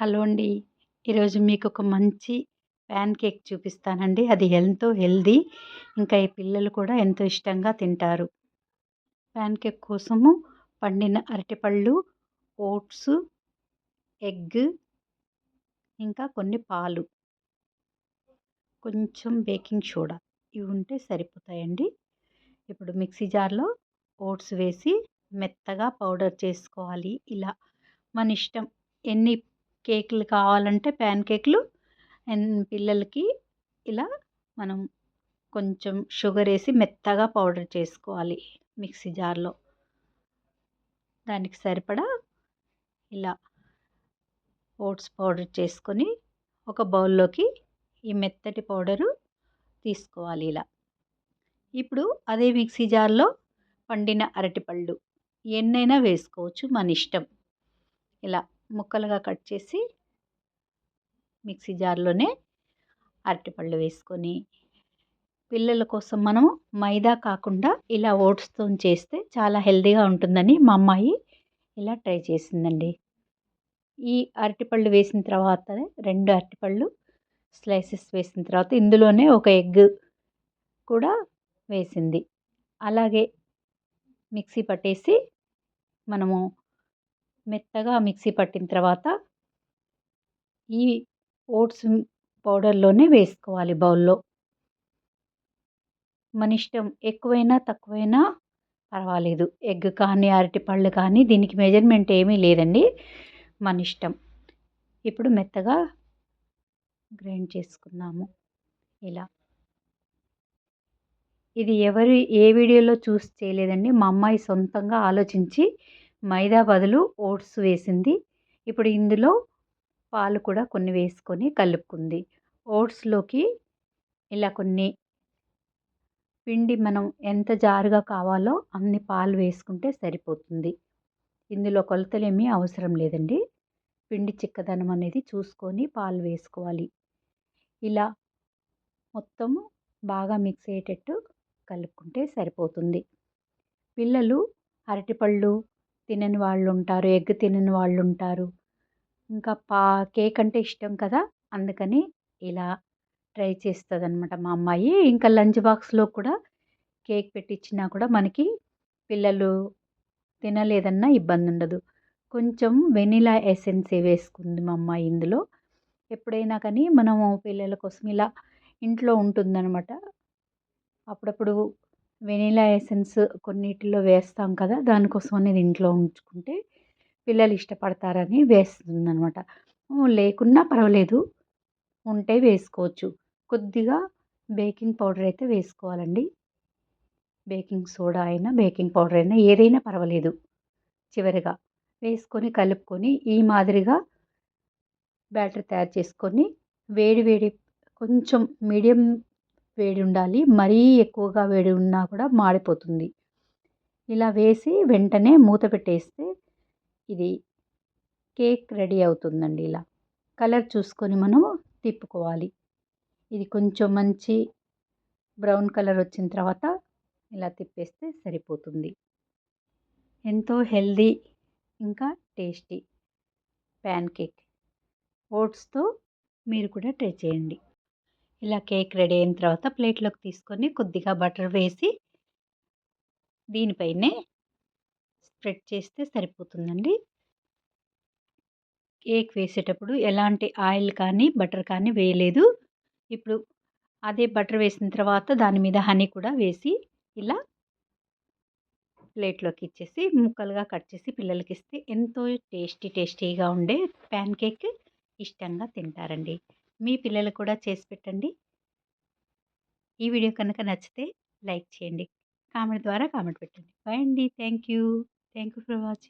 Hello అండి. ఈరోజు మీకు ఒక మంచి ప్యాన్ కేక్ చూపిస్తానండి. అది ఎంతో హెల్దీ ఇంకా ఈ పిల్లలు కూడా ఎంతో ఇష్టంగా తింటారు. ప్యాన్ కేక్ కోసము పండిన అరటిపళ్ళు ఓట్స్ ఎగ్ ఇంకా కొన్ని పాలు. కొంచెం బేకింగ్ సోడా. ఇవి ఉంటే సరిపోతాయండి. ఇప్పుడు మిక్సీ జార్లో ఓట్స్ వేసి మెత్తగా పౌడర్ చేసుకోవాలి. ఇలా మన ఇష్టం ఎన్ని కేకులు కావాలంటే ప్యాన్ కేకులు అండ్ పిల్లలకి ఇలా మనం కొంచెం షుగర్ వేసి మెత్తగా పౌడర్ చేసుకోవాలి మిక్సీ జార్లో. దానికి సరిపడా ఇలా ఓట్స్ పౌడర్ చేసుకొని ఒక బౌల్లోకి ఈ మెత్తటి పౌడరు తీసుకోవాలి ఇలా. ఇప్పుడు అదే మిక్సీ జార్లో పండిన అరటిపళ్ళు ఎన్నైనా వేసుకోవచ్చు మన ఇష్టం. ఇలా ముక్కలుగా కట్ చేసి మిక్సీ జార్లోనే అరటిపళ్ళు వేసుకొని పిల్లల కోసం మనము మైదా కాకుండా ఇలా ఓట్స్తో చేస్తే చాలా హెల్తీగా ఉంటుందని మా అమ్మాయి ఇలా ట్రై చేసిందండి. ఈ అరటిపళ్ళు వేసిన తర్వాత రెండు అరటిపళ్ళు స్లైసెస్ వేసిన తర్వాత ఇందులోనే ఒక ఎగ్ కూడా వేసింది. అలాగే మిక్సీ పట్టేసి మనము మెత్తగా మిక్సీ పట్టిన తర్వాత ఈ ఓట్స్ పౌడర్లోనే వేసుకోవాలి బౌల్లో. మన ఇష్టం ఎక్కువైనా తక్కువైనా పర్వాలేదు. ఎగ్ కానీ అరటిపళ్ళు కానీ దీనికి మెజర్మెంట్ ఏమీ లేదండి. మన ఇష్టం. ఇప్పుడు మెత్తగా గ్రైండ్ చేసుకున్నాము. ఇలా. ఇది ఎవరు ఏ వీడియోలో చూసి చేయలేదండి. మా అమ్మాయి సొంతంగా ఆలోచించి మైదా బదులు ఓట్స్ వేసింది. ఇప్పుడు ఇందులో పాలు కూడా కొన్ని వేసుకొని కలుపుకుంది. ఓట్స్లోకి ఇలా కొన్ని పిండి మనం ఎంత జారుగా కావాలో అన్ని పాలు వేసుకుంటే సరిపోతుంది. ఇందులో కొలతలేమీ అవసరం లేదండి. పిండి చిక్కదనం అనేది చూసుకొని పాలు వేసుకోవాలి. ఇలా మొత్తము బాగా మిక్స్ అయ్యేటట్టు కలుపుకుంటే సరిపోతుంది. పిల్లలు అరటిపళ్ళు తినని వాళ్ళు ఉంటారు ఎగ్ తినని వాళ్ళు ఉంటారు ఇంకా పా కేక్ అంటే ఇష్టం కదా అందుకని ఇలా ట్రై చేస్తుంది అనమాట మా అమ్మాయి. ఇంకా లంచ్ బాక్స్లో కూడా కేక్ పెట్టించినా కూడా మనకి పిల్లలు తినలేదన్నా ఇబ్బంది ఉండదు కొంచెం వెనిలా ఎసెన్స్ వేసుకుంది మా అమ్మాయి ఇందులో. ఎప్పుడైనా కానీ మనము పిల్లల కోసం ఇలా ఇంట్లో ఉంటుందన్నమాట. అప్పుడప్పుడు వెనీలా ఎసెన్స్ కొన్నిటిలో వేస్తాం కదా! దానికోసం అనేది ఇంట్లో ఉంచుకుంటే పిల్లలు ఇష్టపడతారని వేస్తుంది అనమాట లేకున్నా పర్వాలేదు. ఉంటే వేసుకోవచ్చు. కొద్దిగా బేకింగ్ పౌడర్ అయితే వేసుకోవాలండి. బేకింగ్ సోడా అయినా బేకింగ్ పౌడర్ అయినా ఏదైనా పర్వాలేదు. చివరిగా వేసుకొని కలుపుకొని ఈ మాదిరిగా బ్యాటర్ తయారు చేసుకొని వేడి వేడి కొంచెం మీడియం వేడి ఉండాలి మరీ ఎక్కువగా వేడి ఉన్నా కూడా మాడిపోతుంది. ఇలా వేసి వెంటనే మూత పెట్టేస్తే ఇది కేక్ రెడీ అవుతుందండి ఇలా. కలర్ చూసుకొని మనం తిప్పుకోవాలి. ఇది కొంచెం మంచి బ్రౌన్ కలర్ వచ్చిన తర్వాత ఇలా తిప్పేస్తే సరిపోతుంది. ఎంతో హెల్దీ ఇంకా టేస్టీ ప్యాన్ కేక్. ఓట్స్తో మీరు కూడా ట్రై చేయండి. ఇలా కేక్ రెడీ అయిన తర్వాత ప్లేట్లోకి తీసుకొని కొద్దిగా బటర్ వేసి దీనిపైనే స్ప్రెడ్ చేస్తే సరిపోతుందండి. కేక్ వేసేటప్పుడు ఎలాంటి ఆయిల్ కానీ బటర్ కానీ వేయలేదు. ఇప్పుడు అదే బటర్ వేసిన తర్వాత దాని మీద హనీ కూడా వేసి ఇలా ప్లేట్లోకి ఇచ్చేసి ముక్కలుగా కట్ చేసి పిల్లలకి ఇస్తే ఎంతో టేస్టీ టేస్టీగా ఉండే ప్యాన్ కేక్ ఇష్టంగా తింటారండి. మీ పిల్లలు కూడా చేసి పెట్టండి. ఈ వీడియో కనుక నచ్చితే లైక్ చేయండి. కామెంట్ ద్వారా కామెంట్ పెట్టండి. బాయ్ అండి. Thank you thank you for watching